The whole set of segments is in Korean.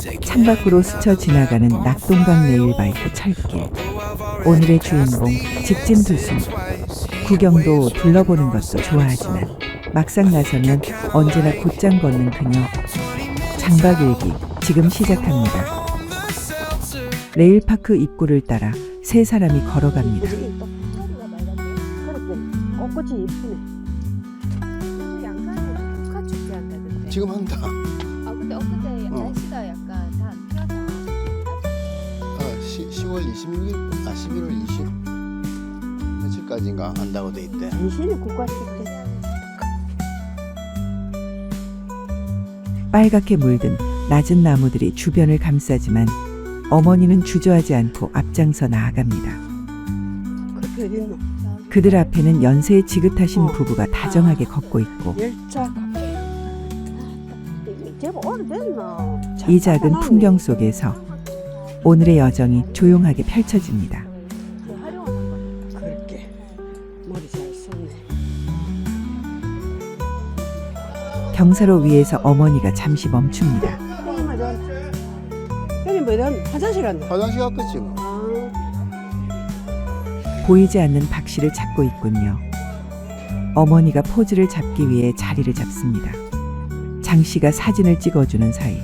창밖으로 스쳐 지나가는 낙동강 레일바이크 철길. 오늘의 주인공 직진 두순. 구경도 둘러보는 것도 좋아하지만 막상 나서면 언제나 곧장 걷는 그녀. 장박일기 지금 시작합니다. 레일파크 입구를 따라 세 사람이 걸어갑니다. 양산에. 지금 한다. 아 근데 엊그제 어. 날씨 10월 26일, 아 11월 20 며칠까지인가 한다고 돼 있대. 당신이 국가 축제. 빨갛게 물든 낮은 나무들이 주변을 감싸지만 어머니는 주저하지 않고 앞장서 나아갑니다. 그게 어딨노? 그들 앞에는 연세에 지긋하신 어. 부부가 다정하게 걷고 있고. 제법 오래됐나? 이 작은 풍경 속에서 오늘의 여정이 조용하게 펼쳐집니다. 그렇게 머리 잘 썼네. 경사로 위에서 어머니가 잠시 멈춥니다. 형님 뭐든 화장실 갔나? 화장실 갔겠지 뭐. 아, 보이지 않는 박 씨를 찾고 있군요. 어머니가 포즈를 잡기 위해 자리를 잡습니다. 장 씨가 사진을 찍어주는 사이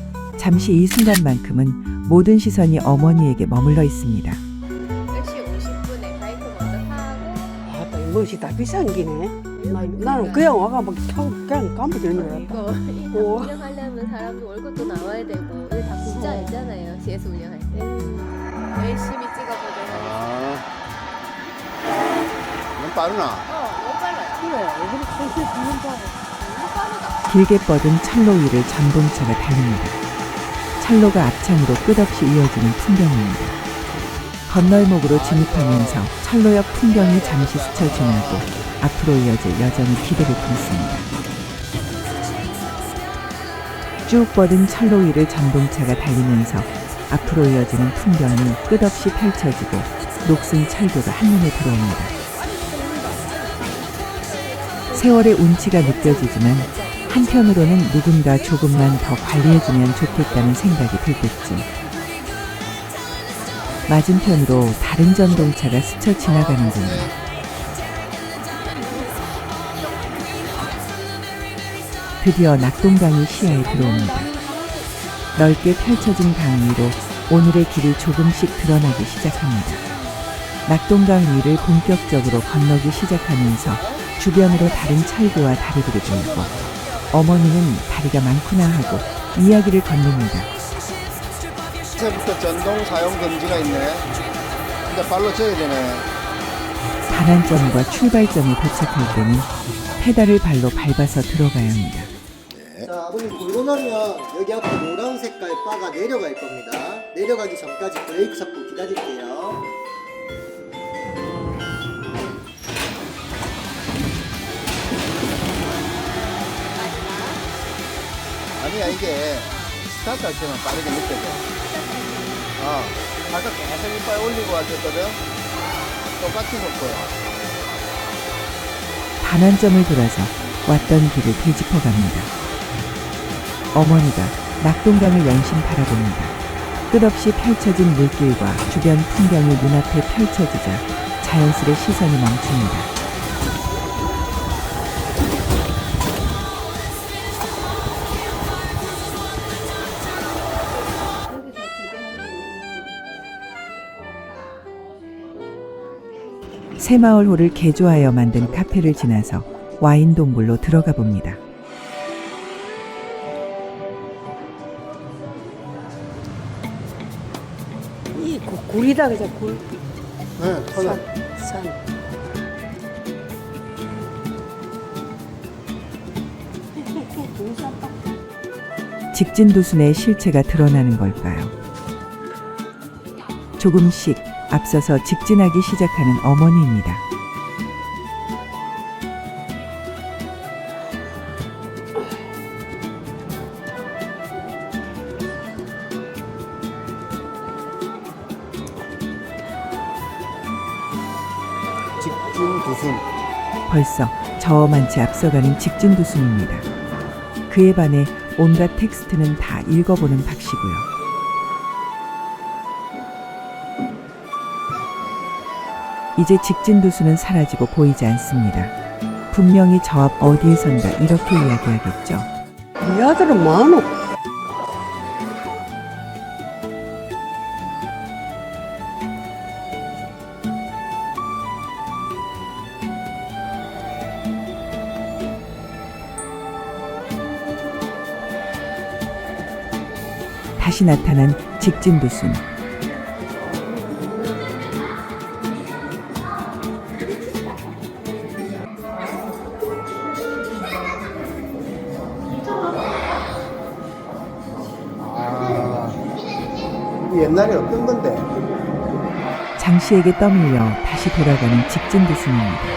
잠시 이 순간만큼은 모든 시선이 어머니에게 머물러 있습니다. 10시 50분에 바이크 먼저 타고 이 멋이 다 비싼 기네. 나, 나는 그냥 와가 막 타고 그냥 가면 되는 줄 알았다. 이거 이거 우와. 운영하려면 사람도 월급도 나와야 되고 이거 다 공짜 있잖아요. CS 운영할 때 열심히 찍어보도록 하겠습니다. 아. 넌 빠르나? 어 너무 빨라요. 그래, 듣는다고. 너무 빠르다. 길게 뻗은 철로 위를 전동차가 달립니다. 철로가 앞창으로 끝없이 이어지는 풍경입니다. 건널목으로 진입하면서 철로 옆 풍경이 잠시 스쳐 지나고 앞으로 이어질 여정이 기대를 품습니다. 쭉 뻗은 철로 위를 전동차가 달리면서 앞으로 이어지는 풍경이 끝없이 펼쳐지고 녹슨 철교가 한눈에 들어옵니다. 세월의 운치가 느껴지지만 한편으로는 누군가 조금만 더 관리해주면 좋겠다는 생각이 들 때쯤 맞은편으로 다른 전동차가 스쳐 지나가는군요. 드디어 낙동강이 시야에 들어옵니다. 넓게 펼쳐진 강 위로 오늘의 길이 조금씩 드러나기 시작합니다. 낙동강 위를 본격적으로 건너기 시작하면서 주변으로 다른 철교와 다리들이 보이고 어머니는 다리가 많구나 하고 이야기를 건넵니다. 이제부터 전동 사용 금지가 있네. 근데 발로 져야 되네. 반환점과 출발점에 도착할 때는 페달을 발로 밟아서 들어가야 합니다. 자, 아버님 돌고 나면 여기 앞에 노란 색깔 바가 내려갈 겁니다. 내려가기 전까지 브레이크 잡고 기다릴게요. 아니야 이게 스타트 할 때만 빠르게 느껴져. 어, 아까 계속 이빨 올리고 왔었거든. 똑같은 속도야. 반환점을 돌아서 왔던 길을 되짚어 갑니다. 어머니가 낙동강을 연신 바라봅니다. 끝없이 펼쳐진 물길과 주변 풍경이 눈앞에 펼쳐지자 자연스레 시선이 멈춥니다. 새마을호를 개조하여 만든 카페를 지나서 와인 동굴로 들어가 봅니다. 이 구- 굴이다 그죠 굴. 네. 산, 산. 직진도순의 실체가 드러나는 걸까요? 조금씩 앞서서 직진하기 시작하는 어머니입니다. 직진 두순. 벌써 저만치 앞서가는 직진도순입니다. 그에 반해 온갖 텍스트는 다 읽어보는 박씨고요. 이제 직진두수는 사라지고 보이지 않습니다. 분명히 저 앞 어디에선가 이렇게 이야기하겠죠. 이 아들은 많어. 다시 나타난 직진두순. 아, 옛날에 어떤 건데? 장 씨에게 떠밀려 다시 돌아가는 직진두순입니다.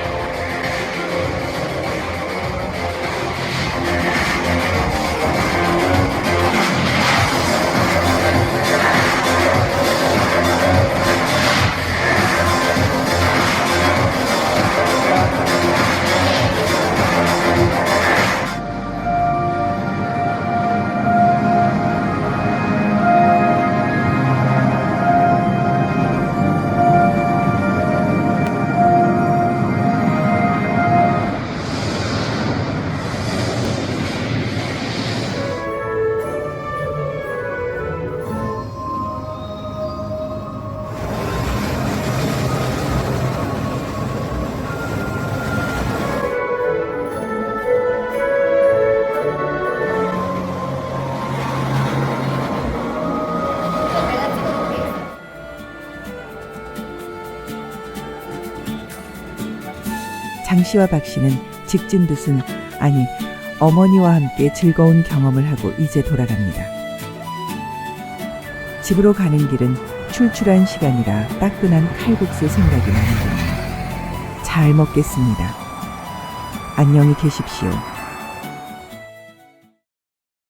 장 씨와 박 씨는 직진 두순 아니 어머니와 함께 즐거운 경험을 하고 이제 돌아갑니다. 집으로 가는 길은 출출한 시간이라 따끈한 칼국수 생각이 나는군요. 잘 먹겠습니다. 안녕히 계십시오.